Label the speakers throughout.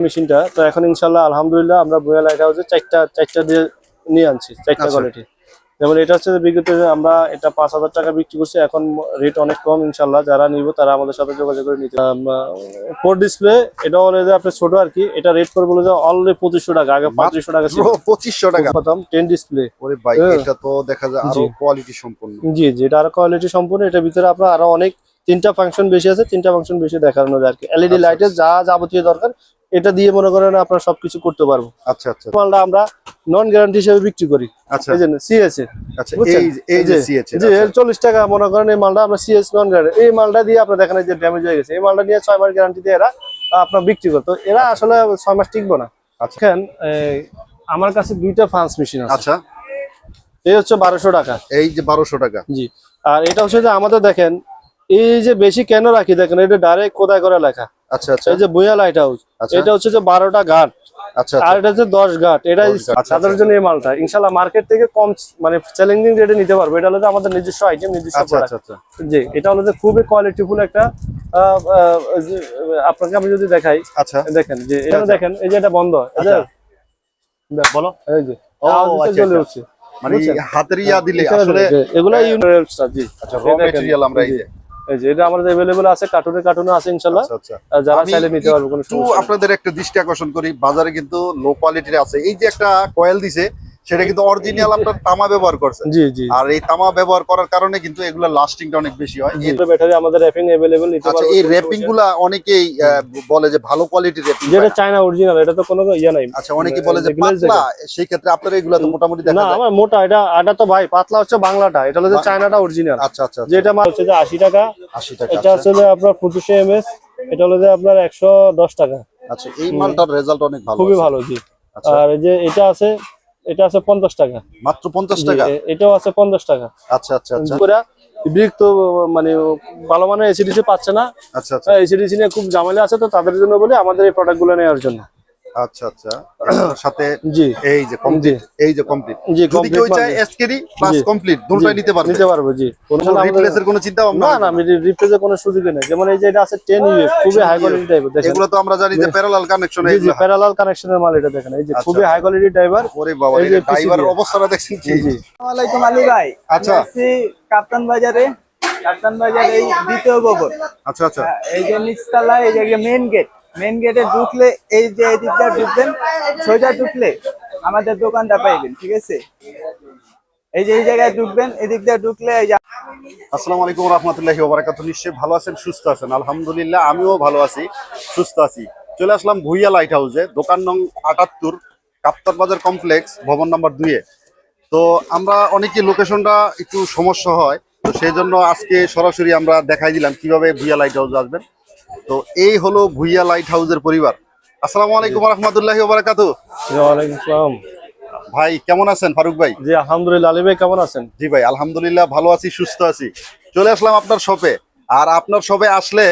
Speaker 1: মেশিনটা তো এখন ইনশাল্লাহ আলহামদুলিল্লাহ আমরা বইয়া লাইট হাউসে চারটা চারটা দিয়ে নিয়ে আনছি চারটা
Speaker 2: আচ্ছা।
Speaker 1: কোয়ালিটি যেমন এটা হচ্ছে যে বিগত আমরা এটা পাঁচ হাজার টাকা বিক্রি করছি এখন রেট অনেক কম ইনশাল্লাহ যারা নিব তারা আমাদের সাথে যোগাযোগ করে নিতে ফোর ডিসপ্লে এটা যে আপনার ছোট আর কি এটা রেট করে বলে যে অলরেডি পঁচিশশো টাকা আগে পঁয়ত্রিশশো টাকা ছিল।
Speaker 2: পঁচিশশো টাকা।
Speaker 1: প্রথম টেন ডিসপ্লে
Speaker 2: ওরে ভাই
Speaker 1: হ্যাঁ।
Speaker 2: এটা তো দেখা যায়
Speaker 1: আরও
Speaker 2: কোয়ালিটি সম্পূর্ণ
Speaker 1: জি জি এটা আরও কোয়ালিটি সম্পূর্ণ এটার ভিতরে আপনার আরও অনেক তিনটা ফাংশন বেশি আছে তিনটা ফাংশন বেশি দেখানো যায় আর কি এলইডি
Speaker 2: আচ্ছা,
Speaker 1: লাইটের যা যাবতীয় দরকার এটা দিয়ে মনে করেন আপনারা সবকিছু করতে পারব।
Speaker 2: আচ্ছা আচ্ছা।
Speaker 1: মালটা আমরা নন গ্যারান্টি হিসেবে বিক্রি করি।
Speaker 2: আচ্ছা।
Speaker 1: এই জন্য সিএস এ
Speaker 2: আচ্ছা এই যে
Speaker 1: জি এর চল্লিশ টাকা মনে করেন এই মালটা আমরা সিএস নন গ্যারান্টি এই মালটা দিয়ে আপনার দেখেন যে ড্যামেজ হয়ে গেছে। এই মালটা নিয়ে ছয় মাস গ্যারান্টি দিয়ে এরা আপনার বিক্রি করতো এরা আসলে ছয় মাস টিকবো না।
Speaker 2: আচ্ছা।
Speaker 1: আমার কাছে দুইটা ফান্স মেশিন আছে।
Speaker 2: আচ্ছা।
Speaker 1: এই হচ্ছে বারোশো টাকা।
Speaker 2: এই যে বারোশো টাকা।
Speaker 1: জি। আর এটা হচ্ছে যে আমাদের দেখেন এই যে বেশি কেন রাখি? দেখেন এটা ডাইরেক্ট কোথায় করে লেখা।
Speaker 2: আচ্ছা আচ্ছা।
Speaker 1: এই যে বুয়া লাইট হাউস
Speaker 2: আচ্ছা।
Speaker 1: এটা হচ্ছে যে বারোটা ঘাট।
Speaker 2: আচ্ছা
Speaker 1: আর এটা হচ্ছে দশ ঘাট এটা
Speaker 2: 10 ঘাট, আচ্ছা,
Speaker 1: তাদের
Speaker 2: আচ্ছা।
Speaker 1: জন্য এই মালটা। ইনশাল্লাহ মার্কেট থেকে কম মানে চ্যালেঞ্জিং রেটে নিতে পারব। এটা হলো যে আমাদের নিজস্ব আইটেম নিজস্ব
Speaker 2: আচ্ছা আচ্ছা আচ্ছা।
Speaker 1: জি এটা হলো যে খুবই কোয়ালিটিফুল একটা আপনাকে আমি যদি দেখাই
Speaker 2: আচ্ছা।
Speaker 1: দেখেন যে এটা
Speaker 2: আচ্ছা।
Speaker 1: দেখেন এই যে এটা বন্ধ বলো। এই যে
Speaker 2: আচ্ছা, আচ্ছা।
Speaker 1: উঠছে।
Speaker 2: মানে হাতের ইয়া দিলে আসলে
Speaker 1: এগুলা ইউনিভার্সাল জি।
Speaker 2: আচ্ছা র ম্যাটেরিয়াল আমরা এই যে
Speaker 1: এই যে এটা আমাদের আছে কার্টুনে কার্টুনে আছে ইনশাল্লাহ
Speaker 2: আচ্ছা আচ্ছা।
Speaker 1: যারা চাইলে নিতে পারবে কোনো সমস্যা
Speaker 2: আপনাদের একটা দৃষ্টি আকর্ষণ করি বাজারে কিন্তু লো কোয়ালিটির আছে। এই যে একটা কয়েল দিছে সেটা কিন্তু অরিজিনাল আপনার তামা ব্যবহার করছে।
Speaker 1: জি জি।
Speaker 2: আর এই তামা ব্যবহার করার কারণে কিন্তু এগুলা লাস্টিংটা অনেক বেশি হয়।
Speaker 1: জি। ব্যাটারি আমাদের র্যাপিং অ্যাভেলেবল নিতে
Speaker 2: আচ্ছা এই র্যাপিংগুলা অনেকেই আহ, বলে যে ভালো কোয়ালিটির র্যাপিং
Speaker 1: যেটা চায়না অরিজিনাল এটা তো কোনো ইয়ে নাই।
Speaker 2: আচ্ছা অনেকে বলে যে পাতলা সেই ক্ষেত্রে আপনার এগুলা তো মোটামুটি দেখা যায়।
Speaker 1: না আমার মোটা এটা এটা তো ভাই পাতলা হচ্ছে বাংলাটা এটা হলো যে চায়নাটা অরিজিনাল
Speaker 2: আচ্ছা আচ্ছা আচ্ছা,
Speaker 1: যেটা মাল হচ্ছে যে আশি টাকা
Speaker 2: 80 টাকা
Speaker 1: এটা হচ্ছে যে আপনার পঁচিশে এমএস এটা হলো যে আপনার একশো দশ টাকা।
Speaker 2: আচ্ছা এই মালটার রেজাল্ট অনেক ভালো
Speaker 1: খুবই ভালো জি।
Speaker 2: আচ্ছা।
Speaker 1: আর এই যে এটা আছে এটা আছে পঞ্চাশ টাকা।
Speaker 2: মাত্র
Speaker 1: পঞ্চাশ
Speaker 2: টাকা?
Speaker 1: এটাও আছে পঞ্চাশ টাকা।
Speaker 2: আচ্ছা আচ্ছা আচ্ছা।
Speaker 1: ব্রিক তো মানে ভালো মানের এসিডিসি পাচ্ছে না।
Speaker 2: আচ্ছা আচ্ছা।
Speaker 1: এসিডিসি নিয়ে খুব ঝামেলা আছে তো তাদের জন্য বলে আমাদের এই প্রোডাক্টগুলো নেওয়ার জন্য।
Speaker 2: আচ্ছা আচ্ছা। সাথে
Speaker 1: জি।
Speaker 2: এই যে কমপ্লিট এই যে কমপ্লিট
Speaker 1: জি
Speaker 2: যদি কেউ চায় এসকেডি প্লাস কমপ্লিট দুটোই নিতে পারবে।
Speaker 1: নিতে পারব জি। কোনো
Speaker 2: রিপ্লেসের কোনো চিন্তা ভাবনা
Speaker 1: না না আমি রিপ্লেসের কোনো সুযোগই নেই। যেমন এই যে এটা আছে টেন ইউএফ খুবই হাই কোয়ালিটি টাইপের দেখেন।
Speaker 2: এগুলো তো আমরা জানি যে প্যারালাল কানেকশন
Speaker 1: জি প্যারালাল কানেকশনের মাল এটা দেখেন। এই যে
Speaker 2: আচ্ছা,
Speaker 1: খুবই হাই কোয়ালিটি ড্রাইভার
Speaker 2: ওরে বাবা
Speaker 1: এই
Speaker 2: এই ড্রাইভারের অবস্থাটা দেখছেন কি।
Speaker 1: জি জি।
Speaker 3: আসসালামাইকুম আলী ভাই।
Speaker 2: আচ্ছা।
Speaker 3: কাপ্তান বাজারে। কাপ্তান বাজারে এই দ্বিতীয় ভবন
Speaker 2: আচ্ছা আচ্ছা।
Speaker 3: হ্যাঁ, এই যে নিচতলায় এই যে মেন গেট মেন গেটে ঢুকলে, এই যে এই দিকটা ঢুকবেন, সোজা ঢুকলে আমাদের দোকানটা পাইবেন, ঠিক আছে? এই যে এই জায়গায় ঢুকবেন এদিক দিয়ে ঢুকলে এই
Speaker 2: আসসালামু আলাইকুম রহমতুল্লাহি ওবারাকাতুহু নিশ্চয়ই ভালো আছেন, সুস্থ আছেন? আলহামদুলিল্লাহ, আমিও ভালো আছি, সুস্থ আছি। চলে আসলাম ভুইয়া লাইট হাউসে দোকান নং আটাত্তর, কাপ্তার বাজার কমপ্লেক্স ভবন নাম্বার দুইয়ে তো আমরা অনেকে লোকেশনটা একটু সমস্যা হয়, তো সেই জন্য আজকে সরাসরি আমরা দেখাই দিলাম কীভাবে ভুইয়া লাইট হাউস আসবেন। তো এই হলো ভুইয়া লাইট হাউসের পরিবার। আসসালামু আলাইকুম রহমতুল্লাহি
Speaker 1: ওয়ালাইকুম আসসালাম
Speaker 2: ভাই কেমন আছেন ফারুক ভাই?
Speaker 1: জি আলহামদুলিল্লাহ। আলী ভাই কেমন আছেন?
Speaker 2: জি ভাই আলহামদুলিল্লাহ ভালো আছি সুস্থ আছি। চলে আসলাম আপনার শপে আর আপনার শপে আসলে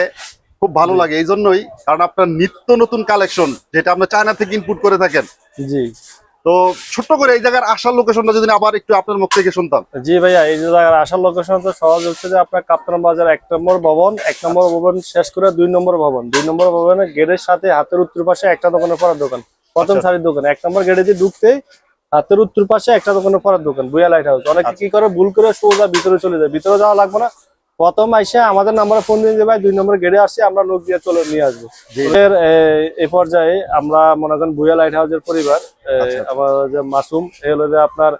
Speaker 2: খুব ভালো লাগে এই জন্যই কারণ আপনার নিত্য নতুন কালেকশন যেটা আপনার চায়না থেকে ইনপুট করে থাকেন।
Speaker 1: জি।
Speaker 2: তো ছোট্ট করে এই জায়গার আসার লোকেশনটা যদি আবার একটু আপনার মুখ থেকে শুনতাম
Speaker 1: জি ভাইয়া এই জায়গার আসার লোকেশন তো সহজ হচ্ছে যে আপনার কাপ্তান বাজার এক নম্বর ভবন এক নম্বর ভবন শেষ করে দুই নম্বর ভবন দুই নম্বর ভবনের গেটের সাথে হাতের উত্তর পাশে একটা দোকানের পড়ার দোকান প্রথম
Speaker 2: আচ্ছা।
Speaker 1: সারির দোকান এক নম্বর গেটে দিয়ে ঢুকতেই হাতের উত্তর পাশে একটা দোকানের পড়ার দোকান বুয়া লাইট হাউস অনেকে
Speaker 2: আচ্ছা।
Speaker 1: কি করে ভুল করে সোজা ভিতরে চলে যায় ভিতরে যাওয়া লাগবে না প্রথম আইসে আমাদের নাম্বারে ফোন দিয়ে ভাই দুই নম্বর গেড়ে আসছে আমরা লোক দিয়ে চলে নিয়ে আসব। এর এ- এই পর্যায়ে আমরা মনে করেন বুয়া লাইট হাউসের পরিবার
Speaker 2: আচ্ছা।
Speaker 1: আমার যে মাসুম এ হলো যে আপনার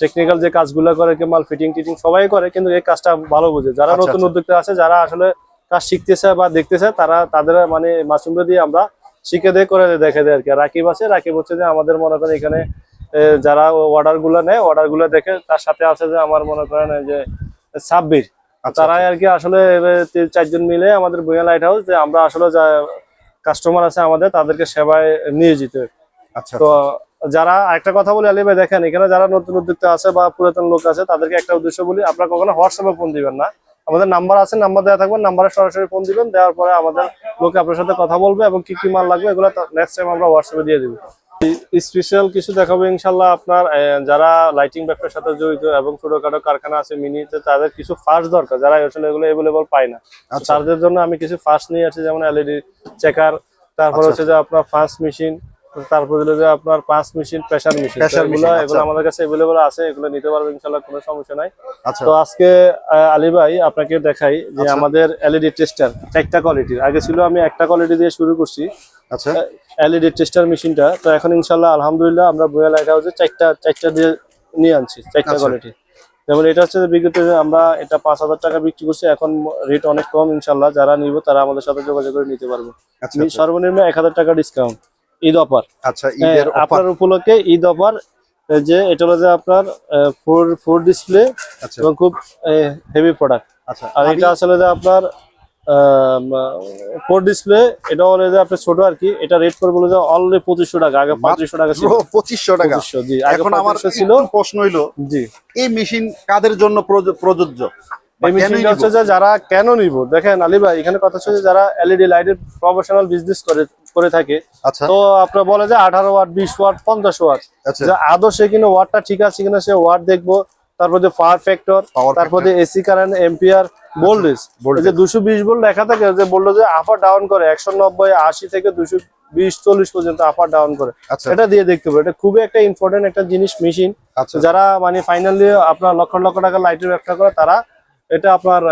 Speaker 1: টেকনিক্যাল যে কাজগুলো করে কি মাল ফিটিং টিটিং সবাই করে কিন্তু এই কাজটা ভালো বোঝে যারা
Speaker 2: আচ্ছা,
Speaker 1: নতুন
Speaker 2: আচ্ছা।
Speaker 1: উদ্যোক্তা আছে যারা আসলে কাজ শিখতেছে বা দেখতেছে তারা তাদের মানে মাসুমরে দিয়ে আমরা শিখে দিয়ে করে দেখে দেয় আর কি রাকিব আছে রাকিব হচ্ছে যে আমাদের মনে করেন এখানে যারা অর্ডারগুলো নেয় অর্ডারগুলো দেখে তার সাথে আছে যে আমার মনে করেন যে সাব্বির
Speaker 2: আচ্ছা,
Speaker 1: তারাই আর কি আসলে চারজন মিলে আমাদের ভুঁইয়া লাইট হাউস যে আমরা আসলে যা কাস্টমার আছে আমাদের তাদেরকে সেবায় নিয়োজিত
Speaker 2: আচ্ছা
Speaker 1: তো যারা একটা কথা বলি আলী ভাই দেখেন এখানে যারা নতুন উদ্যোক্তা আছে বা পুরাতন লোক আছে তাদেরকে একটা উদ্দেশ্য বলি আপনারা কখনো হোয়াটসঅ্যাপে ফোন দিবেন না। আমাদের নাম্বার আছে নাম্বার দেওয়া থাকবে নাম্বারে সরাসরি ফোন দিবেন দেওয়ার পরে আমাদের লোক আপনার সাথে কথা বলবে এবং কি কি মাল লাগবে এগুলো নেক্সট টাইম আমরা হোয়াটসঅ্যাপে দিয়ে দিব। স্পেশাল কিছু দেখাবো ইনশাল্লাহ আপনার যারা লাইটিং ব্যবসার সাথে জড়িত এবং ছোটখাটো কারখানা আছে মিনিতে তাদের কিছু ফার্স্ট দরকার। যারা আসলে এগুলো এভেলেবল পায় না।
Speaker 2: আচ্ছা।
Speaker 1: তাদের জন্য আমি কিছু ফার্স্ট নিয়ে আসি যেমন এলইডি চেকার তারপর
Speaker 2: আচ্ছা।
Speaker 1: হচ্ছে যে আপনার ফার্স্ট মেশিন তারপর হলো যে আপনার পাঁচ মেশিন প্রেসার মেশিন
Speaker 2: Pressure
Speaker 1: এগুলো এগুলো
Speaker 2: আচ্ছা।
Speaker 1: আমাদের কাছে আছে এগুলো নিতে পারবেন ইনশাআল্লাহ কোনো সমস্যা নাই।
Speaker 2: আচ্ছা।
Speaker 1: তো আজকে আলী ভাই আপনাকে দেখাই যে
Speaker 2: আচ্ছা।
Speaker 1: আমাদের এলইডি টেস্টার কোয়ালিটির আগে ছিল আমি একটা কোয়ালিটি দিয়ে শুরু করছি।
Speaker 2: আচ্ছা।
Speaker 1: এলইডি টেস্টার মেশিনটা তো এখন আলহামদুলিল্লাহ আমরা বইয়া লাইট হাউসে চারটা চারটা দিয়ে নিয়ে আনছি চারটা। কোয়ালিটি যেমন এটা হচ্ছে বিগত আমরা এটা পাঁচ হাজার টাকা বিক্রি করছি এখন রেট অনেক কম ইনশাল্লাহ যারা নিব তারা আমাদের সাথে যোগাযোগ করে নিতে পারব। সর্বনিম্ন এক হাজার টাকা ডিসকাউন্ট ঈদ অফার।
Speaker 2: আচ্ছা ঈদের অফার।
Speaker 1: উপলক্ষে ঈদ অফার যে এটা হলো যে আপনার ফোর ফোর ডিসপ্লে
Speaker 2: আচ্ছা।
Speaker 1: এবং খুব হেভি প্রোডাক্ট
Speaker 2: আচ্ছা
Speaker 1: আর এটা আসলে যে আপনার ফোর ডিসপ্লে এটা হলো যে আপনার ছোট আর কি এটা রেট যে অলরেডি পঁচিশশো টাকা আগে টাকা ছিল।
Speaker 2: 2500 টাকা।
Speaker 1: 2500, জি
Speaker 2: এখন আমার
Speaker 1: 2500 ছিল।
Speaker 2: প্রশ্ন হইল
Speaker 1: জি।
Speaker 2: এই মেশিন কাদের জন্য প্রয- প্রযোজ্য?
Speaker 1: যারা কেন নিব? দেখেন আলী ভাই এখানে কথা হচ্ছে যারা এলইডি লাইটের প্রফেশনাল বিজনেস করে করে থাকে।
Speaker 2: আচ্ছা।
Speaker 1: তো আপনার বলে যে আঠারো ওয়াট বিশ ওয়াট পঞ্চাশ ওয়াট।
Speaker 2: আচ্ছা।
Speaker 1: আদৌ সে কিনা ওয়াটটা ঠিক আছে কিনা সে ওয়াট দেখব। তারপর যে পাওয়ার ফ্যাক্টর তারপর যে এসি কারেন্ট এম্পিয়ার ভোল্টেজ। যে দুশো বিশ ভোল্ট লেখা থাকে যে বলল যে আপার ডাউন করে একশো নব্বই আশি থেকে দুশো বিশ চল্লিশ পর্যন্ত আপার ডাউন করে।
Speaker 2: আচ্ছা।
Speaker 1: এটা দিয়ে দেখতে এটা খুবই একটা ইম্পর্টেন্ট একটা জিনিস মেশিন
Speaker 2: আচ্ছা।
Speaker 1: যারা মানে ফাইনালি আপনার লক্ষ লক্ষ টাকা লাইটের ব্যবসা করে তারা এটা আপনার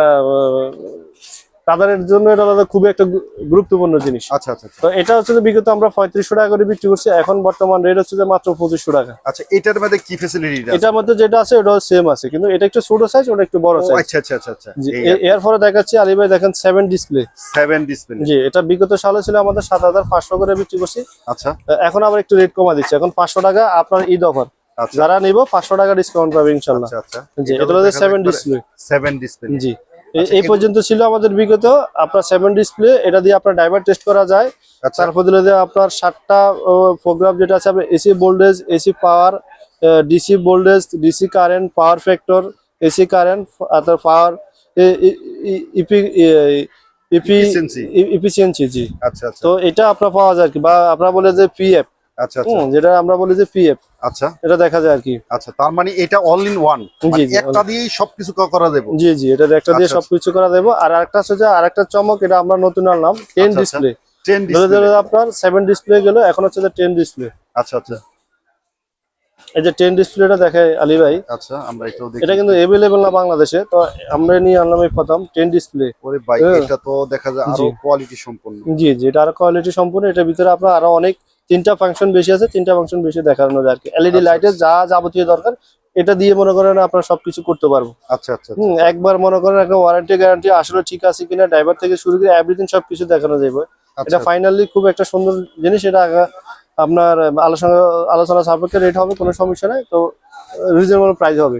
Speaker 1: তাদের জন্য এটা খুবই একটা গুরুত্বপূর্ণ জিনিস।
Speaker 2: আচ্ছা আচ্ছা।
Speaker 1: তো এটা হচ্ছে যে বিগত আমরা পঁয়ত্রিশশো টাকা করে বিক্রি করছি এখন বর্তমান রেট হচ্ছে যে মাত্র পঁচিশশো টাকা।
Speaker 2: আচ্ছা এটার মধ্যে কি ফ্যাসিলিটি আছে?
Speaker 1: এটার মধ্যে যেটা আছে ওটা সেম আছে কিন্তু এটা একটু ছোট সাইজ ওটা একটু বড় সাইজ
Speaker 2: আচ্ছা আচ্ছা আচ্ছা আচ্ছা।
Speaker 1: এর পরে দেখাচ্ছি আলী ভাই দেখেন সেভেন ডিসপ্লে
Speaker 2: সেভেন ডিসপ্লে
Speaker 1: জি এটা বিগত সালে ছিল আমাদের সাত হাজার পাঁচশো করে বিক্রি করছি।
Speaker 2: আচ্ছা।
Speaker 1: এখন আবার একটু রেট কমা দিচ্ছি এখন পাঁচশো টাকা আপনার ঈদ অফার
Speaker 2: আচ্ছা।
Speaker 1: যারা নিব পাঁচশো টাকা ডিসকাউন্ট পাবে ইনশাল্লাহ।
Speaker 2: আচ্ছা আচ্ছা।
Speaker 1: জি এটা হলো সেভেন ডিসপ্লে
Speaker 2: সেভেন ডিসপ্লে
Speaker 1: জি। এই পর্যন্ত ছিল আমাদের বিগত। আপনার সেভেন ডিসপ্লে এটা দিয়ে আপনার ড্রাইভার টেস্ট করা যায়।
Speaker 2: আচ্ছা।
Speaker 1: তারপর দিলে আপনার সাতটা প্রোগ্রাম যেটা আছে আপনার AC voltage AC power DC voltage DC current power factor AC current তার পাওয়ার ইপি ইপি। ইফিসিয়েন্সি জি।
Speaker 2: আচ্ছা আচ্ছা।
Speaker 1: তো এটা আপনার পাওয়া যায় আর কি? বা আমরা বলে যে পিএফ
Speaker 2: আচ্ছা আচ্ছা।
Speaker 1: যেটা আমরা বলি যে পিএফ
Speaker 2: আচ্ছা।
Speaker 1: এটা দেখা যায় আর কি।
Speaker 2: আচ্ছা তার মানে এটা অল ইন ওয়ান
Speaker 1: জি,
Speaker 2: একটা দিয়েই সবকিছু করা যাবে
Speaker 1: জি জি এটা একটা দিয়ে
Speaker 2: আচ্ছা,
Speaker 1: সবকিছু করা দেবো। আর আরেকটা আরেকটা চমক এটা আমরা নতুন আনলাম টেন
Speaker 2: আচ্ছা,
Speaker 1: ডিসপ্লে
Speaker 2: টেন ডিসপ্লে
Speaker 1: আপনার সেভেন ডিসপ্লে গেল এখন হচ্ছে যে টেন ডিসপ্লে
Speaker 2: আচ্ছা আচ্ছা।
Speaker 1: এই যে টেন ডিসপ্লেটা দেখায় আলী ভাই।
Speaker 2: আচ্ছা আমরা এটাও দেখি।
Speaker 1: এটা কিন্তু এভেলেবেল না বাংলাদেশে তো আমরা নিয়ে আনলাম এই প্রথম টেন ডিসপ্লে
Speaker 2: ওরে ভাই
Speaker 1: হ্যাঁ।
Speaker 2: এটা তো দেখা যায়
Speaker 1: আরও
Speaker 2: কোয়ালিটি সম্পন্ন।
Speaker 1: জি জি এটা আরও কোয়ালিটি সম্পূর্ণ এটার ভিতরে আপনার আরও অনেক তিনটা ফাংশন বেশি আছে তিনটা ফাংশন বেশি দেখানো যায় আর কি। এলইডি
Speaker 2: আচ্ছা,
Speaker 1: লাইটের যা যাবতীয় দরকার এটা দিয়ে মনে করেন আপনার সবকিছু করতে পারব।
Speaker 2: আচ্ছা আচ্ছা আচ্ছা।
Speaker 1: হুম একবার মনে করেন একটা ওয়ারেন্টি গ্যারান্টি আসলে ঠিক আছে কিনা ড্রাইভার থেকে শুরু করে এভরিথিং সবকিছু দেখানো যাবে
Speaker 2: আচ্ছা
Speaker 1: এটা ফাইনালি খুব একটা সুন্দর জিনিস এটা আপনার আলোচনা আলোচনা সাপেক্ষে রেট হবে কোনো সমস্যা নাই তো রিজনেবল প্রাইস হবে।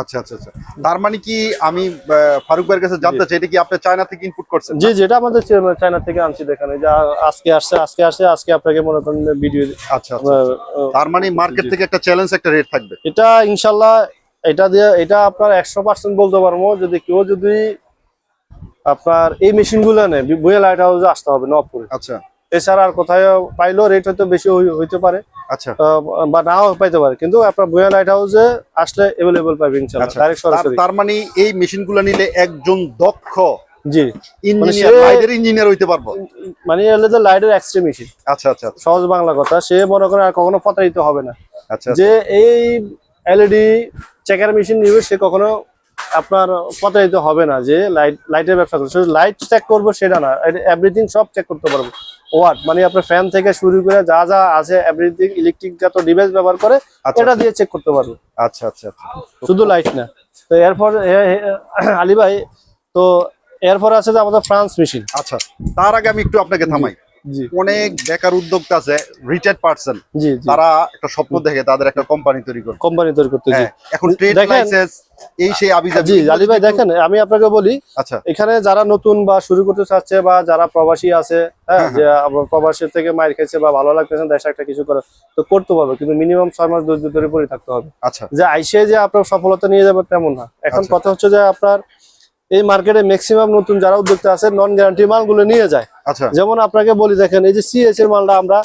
Speaker 2: আচ্ছা আচ্ছা আচ্ছা। তার মানে কি আমি আহ, ফারুক ভাইয়ের কাছে জানতে চাই এটা কি আপনি চায়না থেকে ইনপুট করছেন?
Speaker 1: জি যেটা আমাদের চায়না থেকে আনছি দেখানো যা আজকে আসছে আজকে আসছে আজকে আপনাকে মনে করেন ভিডিও
Speaker 2: আচ্ছা আচ্ছা তার মানে মার্কেট থেকে একটা চ্যালেঞ্জ একটা রেট থাকবে।
Speaker 1: এটা ইনশাল্লাহ এটা দিয়ে এটা আপনার একশো পার্সেন্ট বলতে পারব যদি কেউ যদি আপনার এই মেশিনগুলো নেয় বইয়া লাইট হাউসে আসতে হবে নবপুরে।
Speaker 2: আচ্ছা।
Speaker 1: এছাড়া আর কোথায় পাইলেও রেট হয়তো বেশি হইতে পারে।
Speaker 2: আচ্ছা।
Speaker 1: বা নাও পাইতে পারে। কিন্তু আপনার লাইট হাউসে আসলে এভেলেবল পাবে ইনশাল্লাহ
Speaker 2: আচ্ছা।
Speaker 1: ডাইরেক্ট
Speaker 2: তার-
Speaker 1: সরাসরি।
Speaker 2: তার মানে এই নিলে একজন দক্ষ
Speaker 1: জি।
Speaker 2: ইঞ্জিনিয়ার লাইটের ইঞ্জিনিয়ার হইতে পারব?
Speaker 1: মানে হলো যে লাইটের এক্সট্রা মেশিন
Speaker 2: আচ্ছা আচ্ছা আচ্ছা।
Speaker 1: সহজ বাংলা কথা সে মনে করে আর কখনো প্রতারিত হবে না।
Speaker 2: আচ্ছা
Speaker 1: যে এই এলইডি চেকার মেশিন নিবে সে কখনো আপনার প্রতারিত হবে না যে লাইট লাইটের ব্যবসা শুধু লাইট চেক করব সেটা না এভরিথিং সব চেক করতে পারব। ওয়াট মানে আপনার ফ্যান থেকে শুরু করে যা যা আছে এভরিথিং ইলেকট্রিক যত ডিভাইস ব্যবহার করে
Speaker 2: আচ্ছা
Speaker 1: এটা দিয়ে চেক করতে পারব।
Speaker 2: আচ্ছা আচ্ছা আচ্ছা।
Speaker 1: শুধু লাইট না। তো এরপর আলী ভাই তো এরপর আছে যে আমাদের ফ্রান্স মেশিন
Speaker 2: আচ্ছা তার আগে আমি একটু আপনাকে থামাই। অনেক বেকার উদ্যোক্তা আছে রিটায়ার্ড পার্সন তারা একটা স্বপ্ন দেখে তাদের একটা কোম্পানি তৈরি করবে
Speaker 1: কোম্পানি তৈরি করতে
Speaker 2: হ্যাঁ এখন ট্রেড লাইসেন্স এই সেই
Speaker 1: জি ভাই দেখেন আমি আপনাকে বলি
Speaker 2: আচ্ছা।
Speaker 1: এখানে যারা নতুন বা শুরু করতে চাচ্ছে বা যারা প্রবাসী আছে হ্যাঁ যে প্রবাসী থেকে মাইর খেয়েছে বা ভালো লাগতেছে দেশে একটা কিছু করে তো করতে পারবে কিন্তু মিনিমাম ছয় মাস ধৈর্য ধরে পরে থাকতে হবে।
Speaker 2: আচ্ছা।
Speaker 1: যে আইসে যে আপনার সফলতা নিয়ে যাবে তেমন না। এখন
Speaker 2: আচ্ছা।
Speaker 1: কথা হচ্ছে যে আপনার এই মার্কেটে ম্যাক্সিমাম নতুন যারা উদ্যোক্তা আছে নন গ্যারান্টি মালগুলো নিয়ে যায়।
Speaker 2: আচ্ছা।
Speaker 1: যেমন আপনাকে বলি দেখেন এই যে সিএস এর মালটা আমরা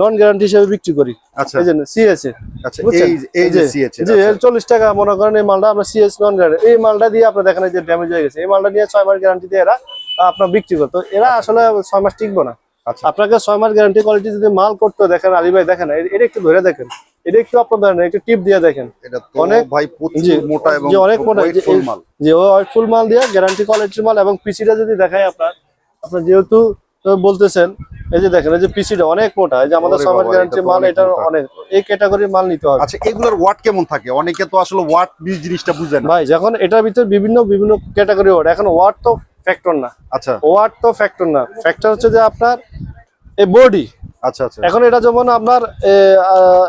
Speaker 1: নন গ্যারান্টি হিসেবে বিক্রি করি।
Speaker 2: আচ্ছা।
Speaker 1: এই যে সিএস এর
Speaker 2: আচ্ছা এই যে
Speaker 1: জি। চল্লিশ টাকা মনে করেন এই মালটা আমরা সিএস নন গ্যারান্টি এই মালটা দিয়ে আপনার দেখেন এই যে ড্যামেজ হয়ে গেছে। এই মালটা নিয়ে ছয় মাস গ্যারান্টি দিয়ে এরা আপনার বিক্রি করতো। এরা আসলে ছয় মাস টিকবো না।
Speaker 2: আচ্ছা।
Speaker 1: আপনাকে ছয় মাস গ্যারান্টি কোয়ালিটি যদি মাল করতে দেখেন আলী ভাই দেখেন এটা একটু ধরে দেখেন। এটা একটু একটু টিপ দিয়ে দেখেন।
Speaker 2: এটা
Speaker 1: অনেক-
Speaker 2: ভাই প্রচুর মোটা এবং
Speaker 1: অনেক মোটা।
Speaker 2: মাল।
Speaker 1: যে মাল দিয়ে গ্যারান্টি কোয়ালিটির মাল এবং পিসিটা যদি দেখাই আপনার আপনার যেহেতু বলতেছেন এই যে দেখেন এই যে পিসিটা অনেক মোটা এই যে আমাদের
Speaker 2: বাবা,
Speaker 1: গ্যারান্টি মাল এটা অনেক এই ক্যাটাগরির মাল নিতে হবে।
Speaker 2: আচ্ছা এগুলোর ওয়াট কেমন থাকে? অনেকে তো আসলে ওয়াট বীজ জিনিসটা বুঝে না।
Speaker 1: ভাই যখন এটার ভিতরে বিভিন্ন বিভিন্ন ক্যাটাগরি ওয়ার্ড এখন ওয়ার্ড তো ফ্যাক্টর না।
Speaker 2: আচ্ছা।
Speaker 1: ওয়ার্ড তো ফ্যাক্টর না। ফ্যাক্টর হচ্ছে যে আপনার এই বডি
Speaker 2: আচ্ছা আচ্ছা
Speaker 1: এখন এটা যেমন আপনার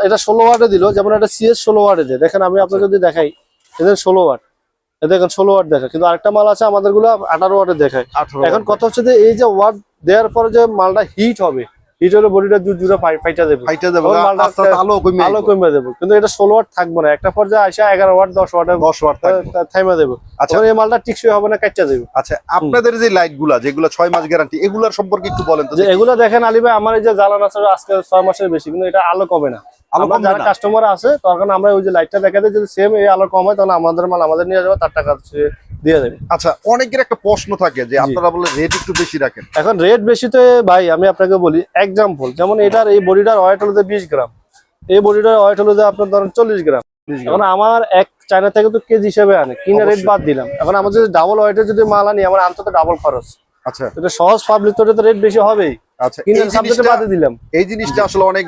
Speaker 1: এটা ষোলো ওয়ার্ডে দিল যেমন এটা সিএস ষোলো ওয়ার্ডে দেয়। দেখেন আমি আপনাকে যদি দেখাই এদের ষোলো এ দেখেন ষোলো ওয়ার্ড দেখায়। কিন্তু আরেকটা মাল আছে আমাদেরগুলো আঠারো ওয়ার্ডে দেখায়। এখন কথা হচ্ছে যে এই যে ওয়ার্ড দেওয়ার পরে যে মালটা হিট হবে হিট বডিটা জুড়ে জুড়ে ফাইটা দেবে।
Speaker 2: ফাইটা দেবো
Speaker 1: তখন মালটা
Speaker 2: আস্তে আস্তে আলো কমে
Speaker 1: আলো কমে দেবো। কিন্তু এটা ষোলো ওয়াট থাকবে না একটা পর্যায়ে আসা এগারো ওয়াট দশ ওয়াট
Speaker 2: দশ ওয়াট থাকবে।
Speaker 1: থাইমা দেবো।
Speaker 2: আচ্ছা।
Speaker 1: এই মালটা টিকসই হবে না দেবে।
Speaker 2: আচ্ছা আপনাদের যে লাইটগুলা যেগুলো ছয় মাস গ্যারান্টি এগুলার সম্পর্কে একটু বলেন তো
Speaker 1: যে এগুলো দেখেন আলী ভাই আমার এই যে জ্বালান আছে আজকে ছয় মাসের বেশি কিন্তু এটা আলো কমে না। আমরা যারা কাস্টমার আছে তখন আমরা ওই যে লাইটটা যদি সেম এই আলো কম হয় তাহলে আমাদের মাল আমাদের নিয়ে যাবে তার টাকা দিয়ে দেবে।
Speaker 2: আচ্ছা অনেকের একটা প্রশ্ন থাকে যে আপনারা বলে রেট একটু বেশি রাখেন।
Speaker 1: এখন রেট বেশি তো ভাই আমি আপনাকে বলি এক্সাম্পল যেমন এটার এই বডিটার ওয়েট হলো বিশ গ্রাম এই বডিটার ওয়েট হলো আপনার ধরেন চল্লিশ গ্রাম। এখন আমার এক চায়না থেকে তো কেজি হিসেবে আনে কিনে রেট বাদ দিলাম। এখন আমার যদি ডাবল ওয়েটের যদি মাল আনি আমার আনতে তো ডাবল খরচ।
Speaker 2: আচ্ছা।
Speaker 1: এটা সহজ পাবলিক তো রেট বেশি হবেই।
Speaker 2: আচ্ছা এই
Speaker 1: কিনে সাবজেক্টে
Speaker 2: জিনিসটা
Speaker 1: বাদে দিলাম।
Speaker 2: এই জিনিসটা আসলে অনেক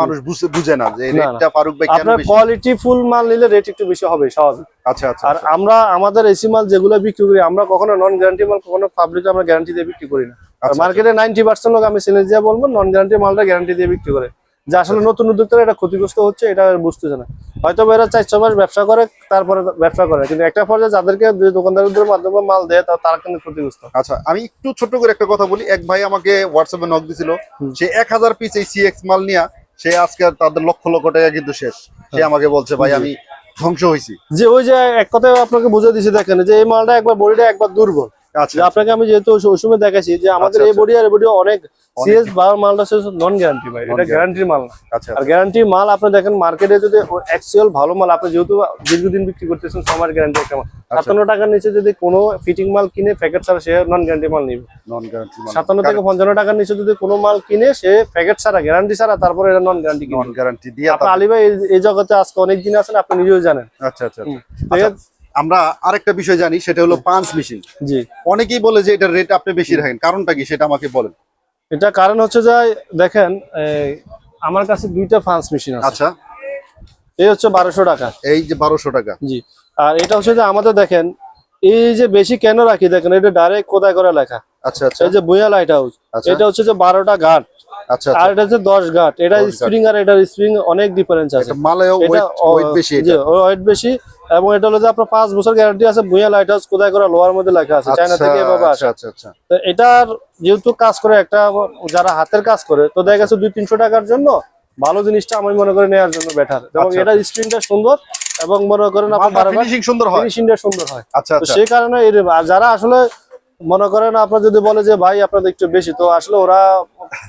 Speaker 2: মানুষ বুঝে না যে
Speaker 1: না, না।
Speaker 2: রেটটা ফারুক ভাই কেন বেশি
Speaker 1: কোয়ালিটি ফুল মাল নিলে রেট একটু বেশি হবে স্বাভাবিক।
Speaker 2: আচ্ছা আচ্ছা
Speaker 1: আর আমরা আমাদের এসি মাল যেগুলো বিক্রি করি আমরা কখনো নন গ্যারান্টি মাল কখনো পাবলিক আমরা গ্যারান্টি দিয়ে বিক্রি করি না।
Speaker 2: আচ্ছা,
Speaker 1: মার্কেটে নাইনটি পার্সেন্ট লোক আমি চ্যালেঞ্জ দিয়ে বলব নন গ্যারান্টি মালটা গ্যারান্টি দিয়ে বিক্রি করে। যে আসলে নতুন উদ্যোক্তারা এটা ক্ষতিগ্রস্ত হচ্ছে এটা বুঝতেছে না। হয়তো এরা চার ছ মাস ব্যবসা করে তারপরে ব্যবসা করে। কিন্তু একটা পর্যায়ে যাদেরকে যে দোকানদারদের মাধ্যমে মাল দেয় তারা কিন্তু ক্ষতিগ্রস্ত।
Speaker 2: আচ্ছা আমি একটু ছোট করে একটা কথা বলি। এক ভাই আমাকে হোয়াটসঅ্যাপে নক দিছিল। সে এক হাজার পিস এই সিএক্স মাল নিয়ে সে আজকে তাদের লক্ষ লক্ষ টাকা কিন্তু শেষ। সে আমাকে বলছে ভাই আমি ধ্বংস হয়েছি
Speaker 1: যে ওই যে এক কথায় আপনাকে বুঝে দিছি দেখেন যে এই মালটা একবার বডিটা একবার দুর্বল। যে আপনাকে আমি যেহেতু ওই সময় দেখাচ্ছি যে আমাদের
Speaker 2: আচ্ছা,
Speaker 1: এই
Speaker 2: আচ্ছা।
Speaker 1: বডি আর বডি অনেক সিএস বা মালটা নন গ্যারান্টি ভাই। এটা। গ্যারান্টির মাল না।
Speaker 2: আচ্ছা
Speaker 1: আর গ্যারান্টি মাল আপনি দেখেন মার্কেটে যদি অ্যাকচুয়াল ভালো মাল আপনি যেহেতু দীর্ঘদিন বিক্রি করতেছেন সবার গ্যারান্টি একটা মাল।
Speaker 2: আচ্ছা।
Speaker 1: সাতান্ন টাকার নিচে যদি কোনো ফিটিং মাল কিনে প্যাকেট ছাড়া সে নন গ্যারান্টি মাল নিবে।
Speaker 2: নন গ্যারান্টি
Speaker 1: সাতান্ন থেকে পঞ্চান্ন টাকার নিচে যদি কোনো মাল কিনে সে প্যাকেট ছাড়া গ্যারান্টি ছাড়া তারপরে এটা নন গ্যারান্টি
Speaker 2: নন গ্যারান্টি দিয়ে
Speaker 1: আপনি আলী ভাই এই- জগতে আজকে অনেক দিন আছেন আপনি নিজেও জানেন।
Speaker 2: আচ্ছা আচ্ছা আচ্ছা, আমরা আরেকটা বিষয় জানি সেটা হলো পাঁচ মেশিন
Speaker 1: জি।
Speaker 2: অনেকেই বলে যে এটার রেট আপনি বেশি রাখেন কারণটা কি সেটা আমাকে বলেন।
Speaker 1: এটা কারণ হচ্ছে যে দেখেন আমার কাছে দুইটা ফান্স মেশিন আছে।
Speaker 2: আচ্ছা।
Speaker 1: এই হচ্ছে বারোশো টাকা।
Speaker 2: এই যে বারোশো টাকা।
Speaker 1: জি। আর এটা হচ্ছে যে আমাদের দেখেন এই যে বেশি কেন রাখি দেখেন এটা ডাইরেক্ট কোথায় করে লেখা।
Speaker 2: আচ্ছা আচ্ছা।
Speaker 1: এই যে বুয়া লাইট হাউস এটা হচ্ছে যে বারোটা গাট
Speaker 2: আচ্ছা
Speaker 1: আর এটা হচ্ছে গাট এটা স্প্রিং আর এটা স্প্রিং অনেক ডিফারেন্স আছে।
Speaker 2: এটা ওয়েট ওয়েট বেশি এটা।
Speaker 1: ওয়েট বেশি এবং এটা হলো যে আপনার বছর গ্যারান্টি আছে বুয়া লাইট হাউস কোথায় করে লোয়ার মধ্যে লেখা আছে চায়না
Speaker 2: আচ্ছা
Speaker 1: থেকে এভাবে আসে।
Speaker 2: আচ্ছা আচ্ছা। আচ্ছা
Speaker 1: তো এটার যেহেতু কাজ করে একটা যারা হাতের কাজ করে তো দেখা গেছে দুই তিনশো টাকার জন্য ভালো জিনিসটা আমি মনে করি নেওয়ার জন্য বেটার এবং
Speaker 2: আচ্ছা।
Speaker 1: এটা স্ক্রিনটা সুন্দর এবং মনে করেন আপনার
Speaker 2: ফিনিশিং সুন্দর হয়।
Speaker 1: ফিনিশিংটা সুন্দর হয়।
Speaker 2: আচ্ছা
Speaker 1: তো
Speaker 2: আচ্ছা।
Speaker 1: সেই কারণে এর- যারা আসলে মনে করেন আপনার যদি বলে যে ভাই আপনাদের একটু বেশি তো আসলে ওরা